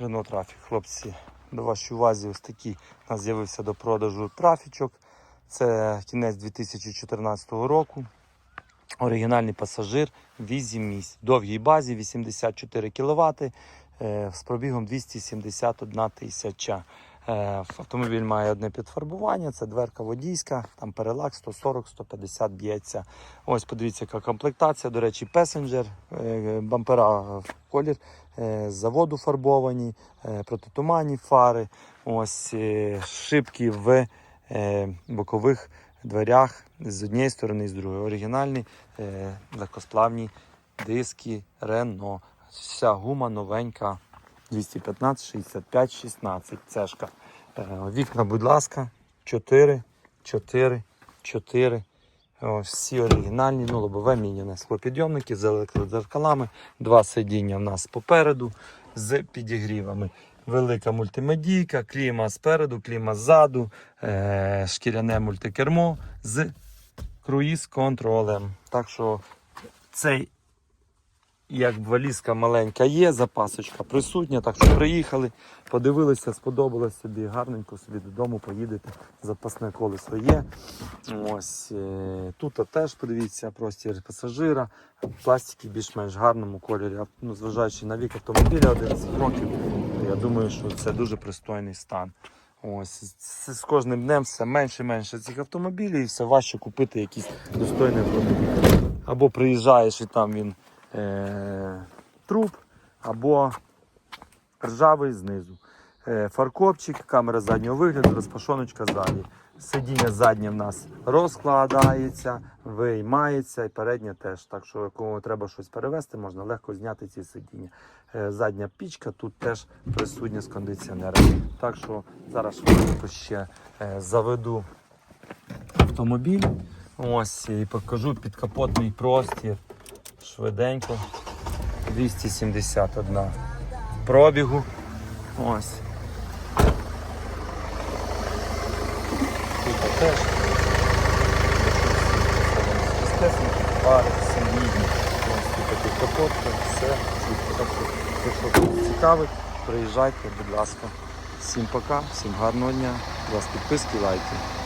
Renault трафік, хлопці, до вашої увазі ось такий у нас з'явився до продажу трафічок. Це кінець 2014 року. Оригінальний пасажир, 8 місць. Довгій базі 84 кВт з пробігом 271 тисяча. Е, Автомобіль має одне підфарбування, це дверка водійська, там перелак 140-150 б'ється. Ось подивіться, яка комплектація. До речі, песенджер, е, бампера в колір е, з заводу фарбовані, протитуманні фари, ось шибки в бокових дверях з однієї сторони і з другої. Оригінальні легкосплавні диски Рено. Вся гума новенька. 215, 65, 16. Цешка. Вікна, будь ласка, 4, 4, 4. Ось всі оригінальні, ну, лобове міняне склопідйомники з електродзеркалами. Два сидіння в нас попереду з підігрівами. Велика мультимедійка, кліма спереду, кліма ззаду, е- шкіряне мультикермо з круїз-контролем. Так що цей як валізка маленька є, запасочка присутня, так що приїхали, подивилися, сподобалось собі, гарненько собі додому поїдете, запасне колесо є. Ось е, тут теж подивіться, простір пасажира, пластики більш-менш гарному кольорі. Ну, зважаючи на вік автомобіля 11 років, я думаю, що це дуже пристойний стан. Ось з кожним днем все менше і менше цих автомобілів, і все важче купити якийсь достойний автомобіль. Або приїжджаєш і там він е, труп, або ржавий знизу. Е, фаркопчик, камера заднього вигляду, розпашоночка ззаді. Сидіння заднє в нас розкладається, виймається і переднє теж. Так що, кому треба щось перевезти, можна легко зняти ці сидіння. Е, Задня пічка тут теж присутня з кондиціонером. Так що зараз швидко ще е, заведу автомобіль. Ось і покажу підкапотний простір. Швиденько. 271 пробігу. Ось. Тут теж. Пари, тут такий капотка, все чітко. Так якщо цікавить, приїжджайте, будь ласка. Всім пока, всім гарного дня. Будь ласка, підписки, лайки.